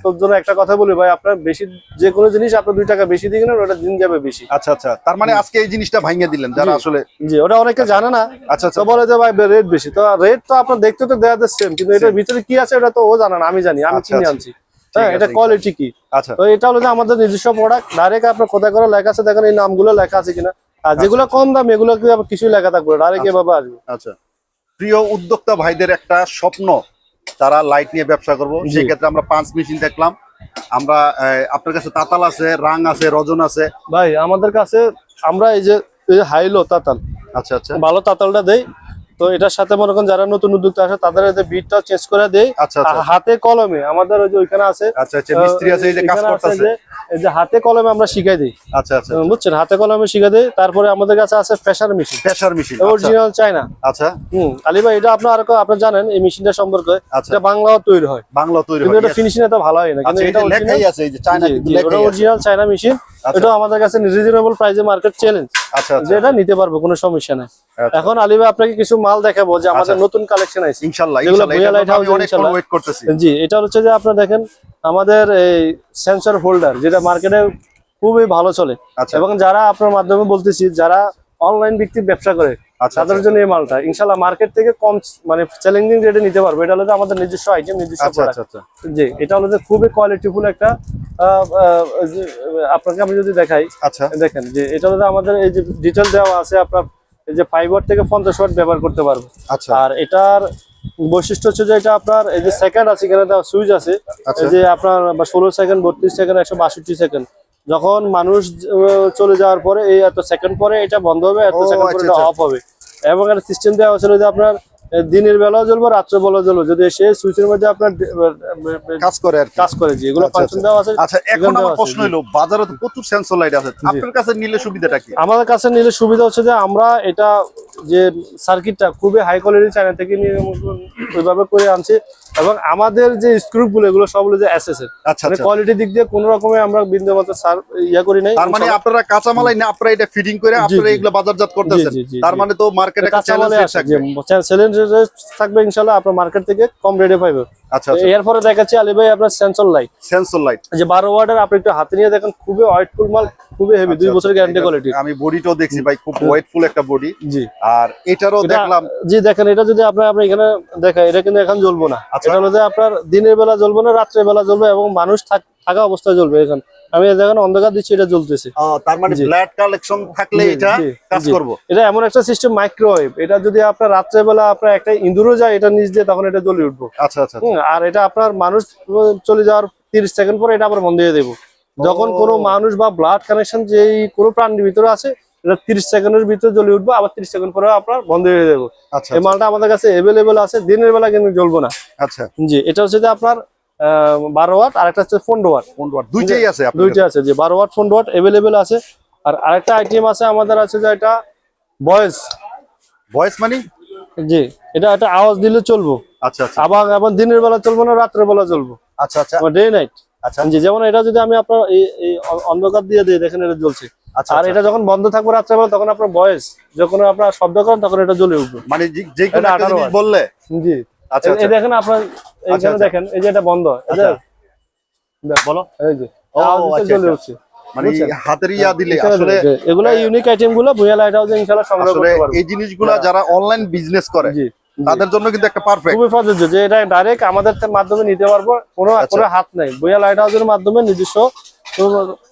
Speaker 1: তোর জন্য একটা কথা বলি ভাই আপনার বেশি যে কোনো জিনিস আপনার দুই টাকা বেশি দিয়ে কিনেন ওটা দিন যাবে বেশি।
Speaker 2: আচ্ছা আচ্ছা। তার মানে আজকে এই জিনিসটা ভাঙিয়ে দিলেন যারা আসলে
Speaker 1: জি ওটা অনেকে জানে না।
Speaker 2: আচ্ছা আচ্ছা।
Speaker 1: তো বলে যে ভাই রেট বেশি। তো রেট তো আপনার দেখতে তো দেওয়া সেম কিন্তু এটার ভিতরে কি আছে ওটা তো ও জানে না আমি জানি আমি
Speaker 2: আচ্ছা,
Speaker 1: কিনে
Speaker 2: আচ্ছা।
Speaker 1: আনছি। হ্যাঁ এটা কোয়ালিটি কি?
Speaker 2: আচ্ছা।
Speaker 1: তো এটা হলো যে আমাদের নিজস্ব প্রোডাক্ট ডাইরেক্ট আপনার কোথায় করে লেখা আছে দেখেন এই নামগুলো লেখা আছে কিনা। আর যেগুলো কম দাম এগুলো কি আবার কিছুই লেখা থাকবে ডাইরেক্ট
Speaker 2: আচ্ছা।
Speaker 1: এভাবে আসবে।
Speaker 2: আচ্ছা। প্রিয় উদ্যোক্তা ভাইদের একটা স্বপ্ন তারা লাইট নিয়ে ব্যবসা করব।
Speaker 1: সেক্ষেত্রে
Speaker 2: সেই ক্ষেত্রে আমরা পাঁচ মেশিন দেখলাম। আমরা আপনার কাছে তাতাল আছে রাং আছে রজন আছে।
Speaker 1: ভাই আমাদের কাছে আমরা এই যে এই যে হাইলো তাতাল
Speaker 2: আচ্ছা আচ্ছা।
Speaker 1: ভালো তাতালটা দেই। তো এটার সাথে মনে করেন যারা নতুন উদ্যোক্তা আসে তাদের বিটটা চেঞ্জ করে দেই।
Speaker 2: আচ্ছা আচ্ছা।
Speaker 1: হাতে কলমে আমাদের ওই যে ওইখানে আছে
Speaker 2: আচ্ছা আচ্ছা মিস্ত্রি আছে এই যে কাজ করতেছে।
Speaker 1: এই যে হাতে কলমে আমরা শিখাই দিই।
Speaker 2: আচ্ছা আচ্ছা
Speaker 1: বুঝছেন? হাতে কলমে শিখে দেই তারপরে আমাদের কাছে আছে pressure machine
Speaker 2: pressure machine
Speaker 1: original China
Speaker 2: আচ্ছা।
Speaker 1: হুম আলী ভাই এটা আপনার আর আপনি জানেন এই মেশিনটা সম্পর্কে? এটা বাংলাও তৈরি হয়।
Speaker 2: বাংলা তৈরি
Speaker 1: কিন্তু
Speaker 2: হয়
Speaker 1: এটা ফিনিশিং এত ভালো হয় না। কিন্তু এটা
Speaker 2: লেখাই আছে এই যে চায়না কিন্তু লেখাই আছে।
Speaker 1: Original China
Speaker 2: machine.
Speaker 1: এটা আমাদের কাছে রিজনেবল প্রাইসে মার্কেট চ্যালেঞ্জ
Speaker 2: আচ্ছা আচ্ছা
Speaker 1: যেটা নিতে পারব কোনো সমস্যা নাই
Speaker 2: আচ্ছা।
Speaker 1: এখন আলী ভাই আপনাকে কিছু মাল দেখাবো যে আমাদের। নতুন কালেকশন আছে
Speaker 2: ইনশাআল্লাহ ইনশাআল্লাহ। ওয়েট করতেছি
Speaker 1: জি এটা হচ্ছে যে আপনার দেখেন আমাদের এই সেন্সর হোল্ডার যেটা মার্কেটে খুবই ভালো চলে এবং যারা আপনার মাধ্যমে বলতেছি যারা অনলাইন ভিত্তিক ব্যবসা করে তাদের
Speaker 2: আচ্ছা
Speaker 1: জন্য এই মালটা। ইনশাল্লাহ মার্কেট থেকে কম মানে চ্যালেঞ্জিং রেটে নিতে পারব। এটা হলো যে আমাদের নিজস্ব আইটেম নিজস্ব
Speaker 2: আচ্ছা। আচ্ছা আচ্ছা।
Speaker 1: জি এটা হলো যে খুবই কোয়ালিটিফুল একটা আপনাকে আমি যদি দেখাই
Speaker 2: আচ্ছা।
Speaker 1: দেখেন যে এটা হলো আমাদের এই যে ডিটেল দেওয়া আছে আপনার এই যে ফাইভ ওয়াট থেকে পঞ্চাশ ওয়াট ব্যবহার করতে পারবে।
Speaker 2: আচ্ছা।
Speaker 1: আর এটার বৈশিষ্ট্য হচ্ছে যে এটা আপনার এই যে সেকেন্ড আছে এখানে সুইচ আছে।
Speaker 2: আচ্ছা।
Speaker 1: এই যে আপনার ষোলো সেকেন্ড বত্রিশ সেকেন্ড একশো বাষট্টি সেকেন্ড যখন মানুষ চলে যাওয়ার পরে এই এত সেকেন্ড পরে এটা বন্ধ হবে এত সেকেন্ড পরে
Speaker 2: আচ্ছা,
Speaker 1: এটা
Speaker 2: আচ্ছা।
Speaker 1: অফ হবে। এবং একটা সিস্টেম দেওয়া হয়েছিল যে আপনার দিনের বেলাও জ্বলবে রাত্রে বেলাও জ্বলবে। যদি সে সুইচের মধ্যে আপনার
Speaker 2: কাজ করে আর
Speaker 1: কাজ করে যে এগুলো
Speaker 2: আচ্ছা,
Speaker 1: ফাংশন
Speaker 2: আচ্ছা।
Speaker 1: দেওয়া আছে
Speaker 2: আচ্ছা এখন আমার প্রশ্ন হলো বাজারে তো প্রচুর সেন্সর লাইট আছে। আপনার কাছে নিলে সুবিধাটা কি?
Speaker 1: আমাদের কাছে নিলে সুবিধা হচ্ছে যে আমরা এটা যে সার্কিটটা খুবই হাই কোয়ালিটি চায়না থেকে নিয়ে ওইভাবে করে আনছি এবং আমাদের যে স্ক্রু গুলো এগুলো সব হলো যে এসএস এর
Speaker 2: আচ্ছা
Speaker 1: মানে
Speaker 2: আচ্ছা।
Speaker 1: কোয়ালিটির দিক দিয়ে কোনো রকমে আমরা বিন্দু মতো সার ইয়া করি নাই
Speaker 2: তার মানে আপনারা কাঁচামালাই না আপনারা এটা ফিটিং করে আপনারা এগুলো বাজারজাত করতেছেন। তার মানে তো মার্কেটে একটা
Speaker 1: কাঁচামালে
Speaker 2: চ্যালেঞ্জ
Speaker 1: আসে যে সেলেন থাকবে ইনশাল্লাহ আপনার মার্কেট থেকে কম রেটে পাইবে।
Speaker 2: আচ্ছা আচ্ছা।
Speaker 1: এরপরে দেখাচ্ছি আলী ভাই আপনার সেন্সর লাইট
Speaker 2: সেন্সর লাইট
Speaker 1: যে বারো ওয়ার্ডের আপনি একটু হাতে নিয়ে দেখেন খুবই ওয়েটফুল মাল খুবই হেভি দুই বছর গ্যারান্টি কোয়ালিটি
Speaker 2: আমি বডিটাও দেখছি ভাই খুব ওয়েটফুল একটা বডি
Speaker 1: জি।
Speaker 2: আর এটারও
Speaker 1: এটা-
Speaker 2: দেখলাম
Speaker 1: জি দেখেন এটা যদি আপনার আপনি এখানে দেখেন এটা কিন্তু এখন জ্বলবো না।
Speaker 2: আচ্ছা।
Speaker 1: হলো যে আপনার দিনের বেলা জ্বলবো না রাত্রের বেলা জ্বলবে এবং মানুষ থাকা অবস্থায় জ্বলবে। এখন আমি দেখেন অন্ধকার দিচ্ছি এটা জ্বলতেছে।
Speaker 2: তার মানে
Speaker 1: জি।
Speaker 2: কালেকশন থাকলে এটা কাজ। করব।
Speaker 1: এটা এমন একটা সিস্টেম মাইক্রোওয়েভ। এটা যদি আপনার রাত্রের বেলা আপনার একটা ইঁদুরও যায় এটা নিচ দিয়ে তখন এটা জ্বলে উঠবো।
Speaker 2: আচ্ছা আচ্ছা
Speaker 1: আর এটা আপনার মানুষ চলে যাওয়ার তিরিশ সেকেন্ড পরে এটা আবার বন্ধ হয়ে দেবো। যখন কোনো মানুষ বা ব্লাড কানেকশন যেই কোনো প্রাণীর ভিতরে আছে এটা তিরিশ সেকেন্ডের ভিতরে জ্বলে উঠবো আবার তিরিশ সেকেন্ড পরে আপনার বন্ধ হয়ে দেবো
Speaker 2: আচ্ছা
Speaker 1: এই মালটা আমাদের কাছে এভেলেবেল আছে দিনের বেলা কিন্তু জ্বলবো না।
Speaker 2: আচ্ছা।
Speaker 1: জি এটা হচ্ছে যে আপনার আহ, বারো ওয়াট আর একটা হচ্ছে পনেরো ওয়াট।
Speaker 2: কোন ওয়াট দুইটাই আছে আপনার
Speaker 1: দুইটা আছে যে বারো ওয়াট পনেরো ওয়াট এভেলেবেল আছে। আর আরেকটা আইটেম আছে আমাদের আছে যে এটা ভয়েস
Speaker 2: ভয়েস মানে?
Speaker 1: জি এটা একটা আওয়াজ দিলে চলবো।
Speaker 2: আচ্ছা আচ্ছা।
Speaker 1: আবার আবার দিনের বেলা চলবো না রাত্রের বেলা চলবো।
Speaker 2: আচ্ছা আচ্ছা।
Speaker 1: ডে নাইট
Speaker 2: আচ্ছা।
Speaker 1: জি যেমন এটা যদি আমি আপনার এই অন্ধকার দিয়ে দিই দেখেন এটা জ্বলছে।
Speaker 2: আচ্ছা
Speaker 1: আর
Speaker 2: আচ্ছা।
Speaker 1: এটা যখন বন্ধ থাকবে রাত্রেবেলা তখন আপনার ভয়েস যখন আপনার শব্দ করেন তখন এটা জ্বলে উঠবে।
Speaker 2: মানে যে- কোনো জিনিস বললে?
Speaker 1: জি।
Speaker 2: আচ্ছা
Speaker 1: এই-
Speaker 2: আচ্ছা।
Speaker 1: দেখেন আপনার এইখানে
Speaker 2: আচ্ছা।
Speaker 1: দেখেন এই যে এটা বন্ধ। এই
Speaker 2: বলো।
Speaker 1: এই যে।
Speaker 2: ও, আচ্ছা,
Speaker 1: জ্বলে
Speaker 2: আচ্ছা।
Speaker 1: উঠছে।
Speaker 2: মানে হাতের ইয়া দিলে আসলে
Speaker 1: এগুলা ইউনিক আইটেমগুলো ভুয়া লাইট হাউসে ইনশাআল্লাহ সংগ্রহ
Speaker 2: আসলে
Speaker 1: করতে পারবে।
Speaker 2: এই জিনিসগুলা যারা অনলাইন বিজনেস করে। তাদের জন্য কিন্তু একটা পারফেক্ট
Speaker 1: খুবই প্রযোজ্য যে এটা ডাইরেক্ট আমাদের মাধ্যমে নিতে পারব কোনো
Speaker 2: আচ্ছা।
Speaker 1: কোনো হাত নাই। লাইট হাউসের মাধ্যমে নিজস্ব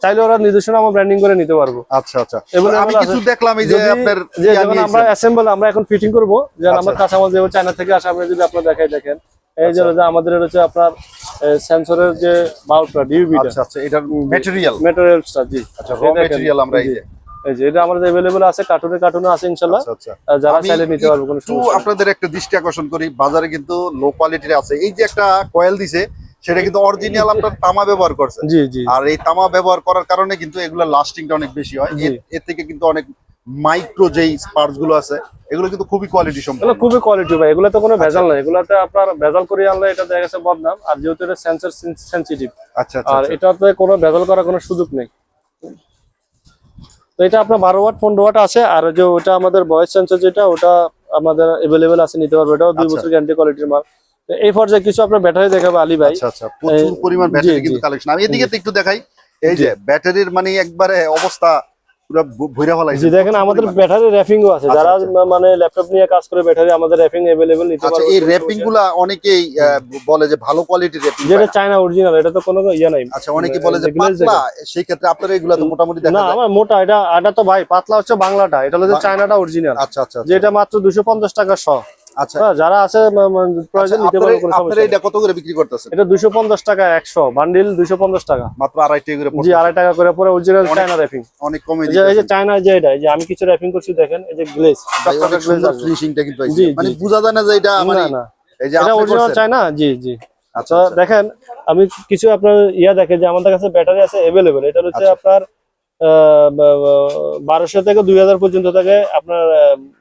Speaker 1: চাইলে ওরা নিজস্ব নাম ব্র্যান্ডিং করে নিতে পারবো
Speaker 2: আচ্ছা আচ্ছা
Speaker 1: এগুলো
Speaker 2: আমি
Speaker 1: এগুলো
Speaker 2: কিছু
Speaker 1: আছে।
Speaker 2: দেখলাম এই যে
Speaker 1: যদি-
Speaker 2: আপনার
Speaker 1: যে
Speaker 2: ইয়া
Speaker 1: যখন
Speaker 2: নিয়েছেন।
Speaker 1: আমরা অ্যাসেম্বল আমরা এখন ফিটিং করব যে
Speaker 2: আচ্ছা।
Speaker 1: আমরা কাঁচামাল যেমন চায়না থেকে আসে আমরা যদি আপনার দেখাই দেখেন এই যে
Speaker 2: আচ্ছা।
Speaker 1: যে আমাদের এটা হচ্ছে আপনার সেন্সরের যে বাল্বটা ডিউবিটা
Speaker 2: আচ্ছা আচ্ছা এটার ম্যাটেরিয়াল
Speaker 1: ম্যাটেরিয়ালসটা জি
Speaker 2: আচ্ছা র
Speaker 1: এই দেখেন,
Speaker 2: ম্যাটেরিয়াল আমরা এই
Speaker 1: জি।
Speaker 2: যে
Speaker 1: এই যে এটা আমাদের अवेलेबल আছে কার্টুনে কার্টুনে আছে ইনশাআল্লাহ
Speaker 2: আচ্ছা আচ্ছা
Speaker 1: আর যারা
Speaker 2: আমি
Speaker 1: চাইলে নিতে পারবে কোনো
Speaker 2: একটু
Speaker 1: সমস্যা নেই।
Speaker 2: আপনাদের একটা দৃষ্টি আকর্ষণ করি বাজারে কিন্তু লো কোয়ালিটির আছে এই যে একটা কয়েল দিছে সেটা কিন্তু অরিজিনাল আপনার তামা ব্যবহার করছে।
Speaker 1: জি জি।
Speaker 2: আর এই তামা ব্যবহার করার কারণে কিন্তু এগুলো লাস্টিংটা অনেক বেশি হয়। এর- থেকে কিন্তু অনেক মাইক্রো যেই স্পার্টসগুলো আছে এগুলো কিন্তু খুবই কোয়ালিটি সম্পন্ন।
Speaker 1: খুবই কোয়ালিটি ভাই এগুলো তো কোনো ভেজাল নাই। এগুলোতে আপনার ভেজাল করে আনলে এটা দেখা গেছে বদনাম আর যেহেতু এটা সেন্সর সেন্সিটিভ
Speaker 2: আচ্ছা আচ্ছা
Speaker 1: আর
Speaker 2: আচ্ছা।
Speaker 1: এটাতে কোনো ভেজাল করার কোনো সুযোগ নেই। তো এটা আপনার বারো ওয়াট পনেরো ওয়াট আছে আর যে ওটা আমাদের ভয়েস সেন্সর যেটা ওটা আমাদের এভেলেবেল আছে নিতে পারবে। এটাও দুই
Speaker 2: আচ্ছা।
Speaker 1: বছর গ্যারান্টি কোয়ালিটির মাল। এই পর্যায়ে কিছু আপনার ব্যাটারি দেখাবে আলী ভাই।
Speaker 2: আচ্ছা আচ্ছা প্রচুর পরিমাণ ব্যাটারি কিন্তু কালেকশন আমি এদিকে একটু দেখাই। এই যে ব্যাটারির মানে একবারে অবস্থা পুরো ভুইরা ফেলাইছে
Speaker 1: জি দেখেন আমাদের ব্যাটারি র্যাপিংও আছে।
Speaker 2: আচ্ছা,
Speaker 1: যারা। মানে ল্যাপটপ নিয়ে কাজ করে ব্যাটারি আমাদের র্যাপিং নিতে
Speaker 2: আচ্ছা এই অনেকেই বলে যে ভালো কোয়ালিটির র্যাপিং
Speaker 1: যেটা চায়না অরিজিনাল এটা তো কোনো ইয়ে নাই।
Speaker 2: আচ্ছা অনেকে বলে যে
Speaker 1: এগুলো
Speaker 2: পাতলা সেই ক্ষেত্রে আপনার এগুলা তো মোটামুটি দেখা
Speaker 1: না আমার মোটা এটা এটা তো ভাই পাতলা হচ্ছে বাংলাটা এটা হলো যে চায়নাটা অরিজিনাল
Speaker 2: আচ্ছা আচ্ছা।
Speaker 1: যেটা মাত্র দুশো পঞ্চাশ টাকা শ।
Speaker 2: আচ্ছা।
Speaker 1: হ্যাঁ, যারা আছে ম- প্রয়োজন নিতে
Speaker 2: আপনারা
Speaker 1: পারবে কোনো
Speaker 2: আপনারা
Speaker 1: সমস্যা
Speaker 2: এটা কত করে বিক্রি করতেছেন?
Speaker 1: এটা দুশো পঞ্চাশ টাকা একশো। বান্ডিল দুশো পঞ্চাশ টাকা।
Speaker 2: মাত্র আড়াই টাকা করে
Speaker 1: জি আড়াই টাকা করে পরে অরিজিনাল চায়না র্যাপিং
Speaker 2: অনেক কমে
Speaker 1: এই যে এই যে চায়না যে এটা এই যে আমি কিছু র্যাপিং করছি দেখেন এই যে
Speaker 2: অনেক ফিনিশিংটা কিন্তু আছে মানে। বোঝা যায় না যে এটা মানে এই যে
Speaker 1: এটা অরিজিনাল চায়না জি জি।
Speaker 2: আচ্ছা আচ্ছা।
Speaker 1: দেখেন আমি কিছু আপনার ইয়া দেখেন যে আমাদের কাছে ব্যাটারি আছে এভেলেবেল এটা হচ্ছে
Speaker 2: আচ্ছা।
Speaker 1: আপনার বারোশো থেকে দুই হাজার পর্যন্ত থাকে। আপনার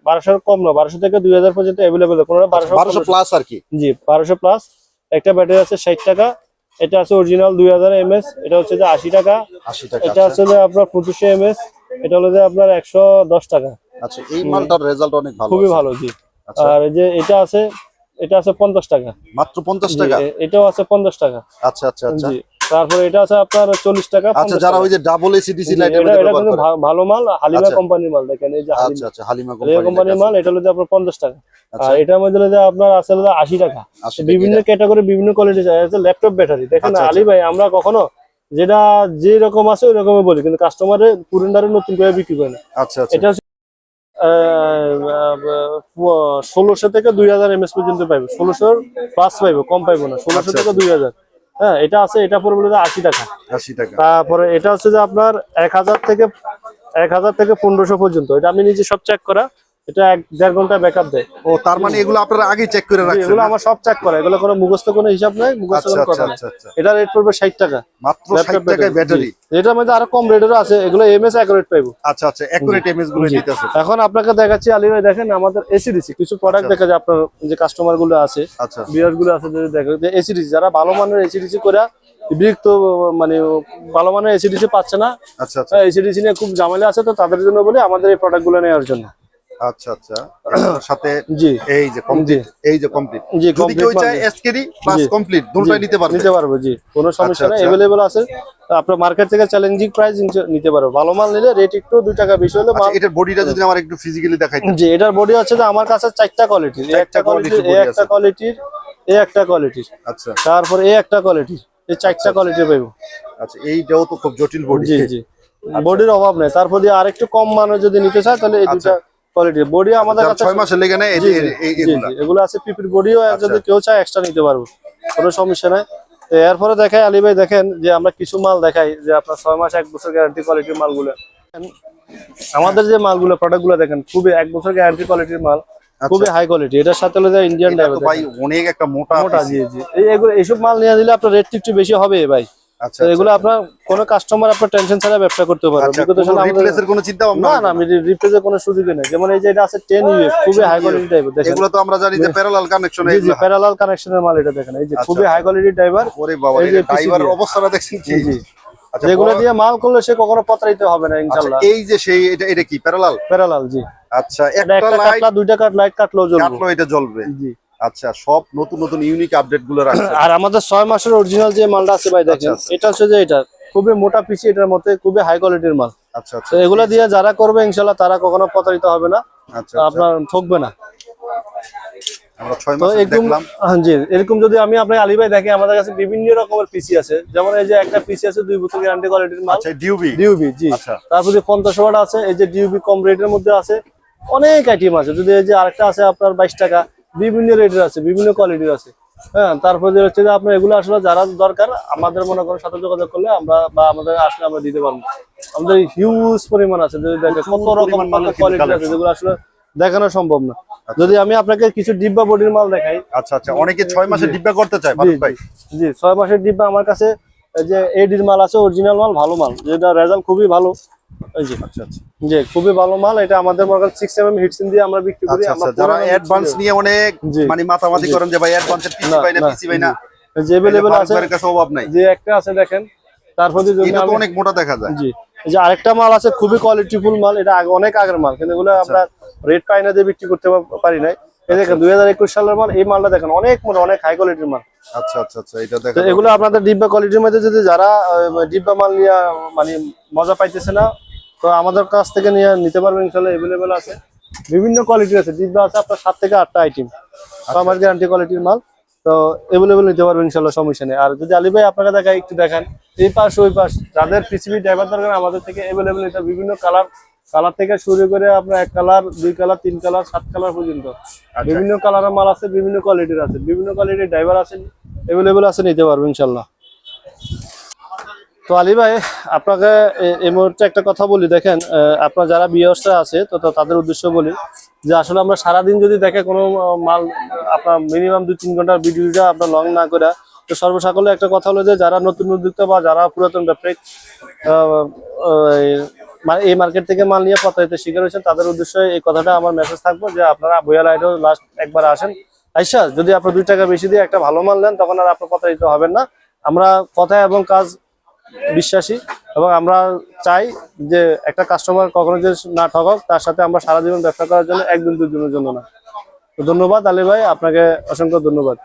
Speaker 1: বারোশোর কম না বারোশো থেকে দুই হাজার পর্যন্ত কোনোটা বারোশো
Speaker 2: বারোশো প্লাস আর কি?
Speaker 1: জি বারোশো প্লাস একটা ব্যাটারি আছে ষাট টাকা। এটা আছে অরিজিনাল দুই হাজার এমএস এটা হচ্ছে যে আশি টাকা। এটা
Speaker 2: আচ্ছা।
Speaker 1: আছে যে আপনার পঁচিশশো এমএস এটা হলো যে আপনার একশো দশ টাকা।
Speaker 2: আচ্ছা এই মালটার রেজাল্ট অনেক ভালো
Speaker 1: খুবই ভালো জি।
Speaker 2: আচ্ছা।
Speaker 1: আর এই যে এটা আছে এটা আছে পঞ্চাশ টাকা।
Speaker 2: মাত্র পঞ্চাশ টাকা?
Speaker 1: এটাও আছে পঞ্চাশ টাকা।
Speaker 2: আচ্ছা আচ্ছা আচ্ছা।
Speaker 1: জি। তারপরে এটা আছে আপনার চল্লিশ টাকা
Speaker 2: আচ্ছা যারা ওই যে ডাবল
Speaker 1: এটা এটা
Speaker 2: ব্যবহার
Speaker 1: কিন্তু ভালো মাল হালিমা
Speaker 2: আচ্ছা।
Speaker 1: কোম্পানির মাল দেখেন এই যে
Speaker 2: আচ্ছা
Speaker 1: হালিমা।
Speaker 2: আচ্ছা হালিমা
Speaker 1: কোম্পানির মাল এটা হলো আপনার পঞ্চাশ টাকা। আর এটার মধ্যে যে আপনার আছে হলো আশি টাকা। বিভিন্ন ক্যাটাগরি বিভিন্ন কোয়ালিটি আছে ল্যাপটপ ব্যাটারি দেখেন আলী ভাই আমরা কখনো যেটা যে রকম আছে ওই রকমই বলি কিন্তু কাস্টমারের পুরনদারে নতুন করে বিক্রি করে না।
Speaker 2: আচ্ছা
Speaker 1: এটা হচ্ছে ষোলোশো থেকে দুই হাজার এমএস পর্যন্ত পাইবে। ষোলোশোর প্লাস পাইবে কম পাইবো না। ষোলোশো থেকে। দুই হাজার। হ্যাঁ এটা আছে এটা পড়বে আশি টাকা।
Speaker 2: 80 টাকা।
Speaker 1: তারপরে এটা হচ্ছে যে আপনার এক হাজার থেকে এক হাজার থেকে পনেরোশো পর্যন্ত। এটা আমি নিজে সব চেক করা। এটা এক দেড় ঘণ্টা ব্যাকআপ দেয়।
Speaker 2: ও তার মানে এগুলো আপনারা আগে চেক করে রাখছেন
Speaker 1: এগুলো? আমার সব চেক করা। এগুলো কোনো মুখস্থ কোনো হিসাব নাই মুখস্থ
Speaker 2: আচ্ছা
Speaker 1: কোনো
Speaker 2: আচ্ছা
Speaker 1: কথা নাই।
Speaker 2: আচ্ছা
Speaker 1: এটা রেট পড়বে ষাট টাকা।
Speaker 2: মাত্র 60 টাকায় ব্যাটারি
Speaker 1: এটার মধ্যে আরও কম রেটেরও আছে এগুলো এমএস অ্যাকুরেট পাইবো।
Speaker 2: আচ্ছা আচ্ছা একুরেট এমএসগুলো নিতেছে
Speaker 1: এখন আপনাকে দেখাচ্ছি আলী ভাই দেখেন আমাদের এসিডিসি কিছু প্রোডাক্ট। দেখা যায় আপনার যে কাস্টমারগুলো আছে
Speaker 2: আচ্ছা।
Speaker 1: বিয়ারগুলো আছে যদি দেখেন যে এসিডিসি যারা ভালো মানের এসিডিসি করে বিরক্ত মানে ভালো মানের এসিডিসি পাচ্ছে না।
Speaker 2: আচ্ছা আচ্ছা।
Speaker 1: এসিডিসি নিয়ে খুব ঝামেলা আছে তো তাদের জন্য বলে আমাদের এই প্রোডাক্টগুলো নেওয়ার জন্য।
Speaker 2: আচ্ছা আচ্ছা। সাথে
Speaker 1: জি।
Speaker 2: এই যে কমপ্লিট এই যে কমপ্লিট
Speaker 1: জি
Speaker 2: যদি কেউ চায় এসকেডি প্লাস কমপ্লিট দুটোই নিতে পারবে।
Speaker 1: নিতে পারব জি। কোনো সমস্যা
Speaker 2: আচ্ছা,
Speaker 1: নেই
Speaker 2: আচ্ছা।
Speaker 1: অ্যাভেলেবল আছে। আপনার মার্কেট থেকে চ্যালেঞ্জিং প্রাইস নিতে পারো ভালো মাল নিলে রেট একটু দুই টাকা বেশি হলে
Speaker 2: আচ্ছা
Speaker 1: মাল
Speaker 2: এটার বডিটা যদি আমার একটু ফিজিক্যালি দেখাই
Speaker 1: জি এটার বডি হচ্ছে যে আমার কাছে চারটা কোয়ালিটির এই একটা
Speaker 2: body
Speaker 1: একটা
Speaker 2: আছে।
Speaker 1: কোয়ালিটির এই একটা কোয়ালিটির
Speaker 2: আচ্ছা।
Speaker 1: তারপর এই একটা কোয়ালিটির এই চারটা কোয়ালিটি পাইবো।
Speaker 2: আচ্ছা এইটাও তো খুব জটিল বডি
Speaker 1: জি জি। বডির অভাব নেই। তারপর দিয়ে আরেকটু কম মানের যদি নিতে চায় তাহলে এই দুটা কোয়ালিটি বডি আমাদের কাছে
Speaker 2: ছয় মাসের লেগে
Speaker 1: জি,
Speaker 2: এগুলা
Speaker 1: এগুলো আছে পিপির বডিও
Speaker 2: আচ্ছা।
Speaker 1: যদি কেউ চায় এক্সট্রা নিতে পারব কোনো সমস্যা নাই তো এরপরে দেখাই আলী ভাই দেখেন যে আমরা কিছু মাল দেখাই যে আপনার ছয় মাস এক বছর গ্যারান্টি কোয়ালিটির মালগুলো আমাদের যে মালগুলো প্রোডাক্টগুলো দেখেন খুবই এক বছর গ্যারান্টি কোয়ালিটির মাল খুবই হাই কোয়ালিটি এটার সাথে হলো ইন্ডিয়ান
Speaker 2: আচ্ছা।
Speaker 1: ড্রাইভার
Speaker 2: ভাই অনেক একটা মোটা
Speaker 1: মোটা। জি জি এই- এগুলো এইসব মাল নিয়ে দিলে আপনার রেট একটু বেশি হবে ভাই
Speaker 2: আচ্ছা
Speaker 1: এগুলো আপনার কোনো কাস্টমার আপনার টেনশন ছাড়া ব্যবসা করতে পারবে
Speaker 2: আচ্ছা রিপ্লেসের কোনো চিন্তা ভাবনা
Speaker 1: না না আমি রিপ্লেসের কোনো সুযোগই নেই। যেমন এই যে এটা আছে টেন ইউএফ খুবই হাই কোয়ালিটি টাইপের দেখেন।
Speaker 2: এগুলো তো আমরা জানি যে প্যারালাল কানেকশন
Speaker 1: জি জি প্যারালাল কানেকশনের মাল এটা দেখেন। এই যে
Speaker 2: আচ্ছা,
Speaker 1: খুবই হাই কোয়ালিটি ড্রাইভার
Speaker 2: ওরে বাবা
Speaker 1: এই যে
Speaker 2: ড্রাইভারের অবস্থাটা দেখছেন কি?
Speaker 1: জি জি।
Speaker 2: আচ্ছা
Speaker 1: যেগুলো দিয়ে মাল করলে সে কখনো পত্রাইতে হবে না
Speaker 2: আচ্ছা,
Speaker 1: ইনশাল্লাহ
Speaker 2: এই যে সেই এটা এটা কি? প্যারালাল
Speaker 1: প্যারালাল জি।
Speaker 2: আচ্ছা একটা লাইট
Speaker 1: দুইটা কাট লাইট কাটলেও জ্বলবে।
Speaker 2: কাটলো এটা জ্বলবে।
Speaker 1: জি।
Speaker 2: আচ্ছা সব নতুন নতুন ইউনিক আপডেটগুলো
Speaker 1: আর আমাদের ছয় মাসের অরিজিনাল যে মালটা আছে ভাই দেখেন
Speaker 2: আচ্ছা,
Speaker 1: এটা হচ্ছে যে এটা খুবই মোটা পিসি এটার মধ্যে খুবই হাই কোয়ালিটির মাল।
Speaker 2: আচ্ছা আচ্ছা।
Speaker 1: এগুলো দিয়ে যারা করবে ইনশাল্লাহ তারা কখনো প্রতারিত হবে না।
Speaker 2: আচ্ছা আচ্ছা।
Speaker 1: আপনার ঠকবে না।
Speaker 2: আমরা ছয় মাস
Speaker 1: এরকম
Speaker 2: দেখলাম।
Speaker 1: হ্যাঁ, জি এরকম যদি আমি আপনাকে আলিভাই দেখি আমাদের কাছে বিভিন্ন রকমের পিসি আছে। যেমন এই যে একটা পিসি আছে দুই বছর গ্যারান্টি কোয়ালিটির মাল।
Speaker 2: আচ্ছা ডিউবি
Speaker 1: ডিউবি জি।
Speaker 2: আচ্ছা।
Speaker 1: তারপর যে পঞ্চাশ ওয়াট আছে এই যে ডিউবি কম রেটের মধ্যে আছে অনেক আইটেম আছে। যদি এই যে আরেকটা আছে আপনার বাইশ টাকা বিভিন্ন রেটের আছে বিভিন্ন কোয়ালিটির আছে। হ্যাঁ তারপর যে হচ্ছে যে আপনার এগুলো আসলে যারা দরকার আমাদের মনে করেন সাথে যোগাযোগ করলে আমরা বা আমাদের আসলে আমরা দিতে পারব। আমাদের হিউজ পরিমাণ আছে যদি দেখেন কত রকম কোয়ালিটি আছে যেগুলো আসলে দেখানো সম্ভব না। যদি আমি আপনাকে কিছু ডিব্বা বডির মাল দেখাই।
Speaker 2: আচ্ছা আচ্ছা অনেকে ছয় মাসের ডিব্বা করতে চায় ভাই।
Speaker 1: জি ছয় মাসের ডিব্বা আমার কাছে যে এডির মাল আছে অরিজিনাল মাল ভালো মাল। যেটা রেজাল্ট খুবই ভালো।
Speaker 2: আচ্ছা আচ্ছা।
Speaker 1: জি খুবই ভালো মাল এটা আমাদের হিটসিন দিয়ে আমরা বিক্রি করি
Speaker 2: আচ্ছা
Speaker 1: আমরা
Speaker 2: যারা অ্যাডভান্স নিয়ে অনেক মানে মাতামাতি করেন যে ভাই অ্যাডভান্সের পিসি পাই না
Speaker 1: না,
Speaker 2: পিসি পাই না।
Speaker 1: যে এভেলেবেল আছে
Speaker 2: ভাইয়ের কাছে অভাব নাই।
Speaker 1: যে একটা আছে দেখেন তারপর যদি
Speaker 2: এটা তো অনেক মোটা দেখা যায়।
Speaker 1: জি যে আরেকটা মাল আছে খুবই কোয়ালিটিফুল মাল এটা অনেক আগের মাল কিন্তু এগুলো। আমরা রেট পাই না দিয়ে বিক্রি করতে পারি নাই। এই দেখেন দুই হাজার একুশ সালের মাল এই মালটা দেখেন অনেক মোটা অনেক হাই কোয়ালিটির মাল।
Speaker 2: আচ্ছা আচ্ছা আচ্ছা এটা
Speaker 1: তো
Speaker 2: দেখা
Speaker 1: এগুলো আপনাদের ডিব্বা কোয়ালিটির মধ্যে যদি যারা ডিব্বা মাল নিয়ে মানে মজা পাইতেছে না তো আমাদের কাছ থেকে নিয়ে নিতে পারবেন ইনশাল্লাহ এভেলেবেল আছে। বিভিন্ন কোয়ালিটির আছে। ডিব্বা আছে আপনার সাত থেকে আটটা আইটেম ছ মাস গ্যারান্টি কোয়ালিটির মাল। তো এভেলেবেল নিতে পারবেন ইনশাল্লাহ সমস্যা নেই। আর যদি আলী ভাই আপনাকে দেখায় একটু দেখেন। এই পাশ ওই পাশ। যাদের পৃথিবীর ড্রাইভার দরকার আমাদের থেকে এভেলেবেল নিতে বিভিন্ন কালার কালার থেকে শুরু করে আপনার এক কালার দুই কালার তিন কালার সাত কালার পর্যন্ত। বিভিন্ন কালারের মাল আছে বিভিন্ন কোয়ালিটির আছে। বিভিন্ন কোয়ালিটির ড্রাইভার আছে এভেলেবেল আছে নিতে পারবেন ইনশাল্লাহ তো আলী ভাই, আপনাকে এই মুহূর্তে একটা কথা বলি, দেখেন আপনার যারা বিয়সরা আছে, তো তাদের উদ্দেশ্য বলি যে আসলে আমরা সারাদিন যদি দেখে কোনো মাল, আপনার মিনিমাম দুই তিন ঘণ্টার ভিডিওটা আপনার লং না করে, তো সর্বসাকলে একটা কথা হলো যে যারা নতুন উদ্যোক্তা বা যারা পুরাতন ব্যবসায়িক মানে এই মার্কেট থেকে মাল নিয়ে প্রতারিত শিকার হয়েছেন, তাদের উদ্দেশ্যে এই কথাটা আমার মেসেজ থাকব যে আপনারা বইয়া লাইটও লাস্ট একবার আসেন। আইসা, যদি আপনি দুই টাকা বেশি দিয়ে একটা ভালো মাল নেন, তখন আর আপনি প্রতারিত হবেন না। আমরা কথা এবং কাজ বিশ্বাসী এবং আমরা চাই যে একটা কাস্টমার কখনো যে না ঠকক, তার সাথে আমরা সারা জীবন ব্যবসা করার জন্য একদিন দুজনের জন্য না। ধন্যবাদ আলী ভাই, আপনাকে অসংখ্য ধন্যবাদ।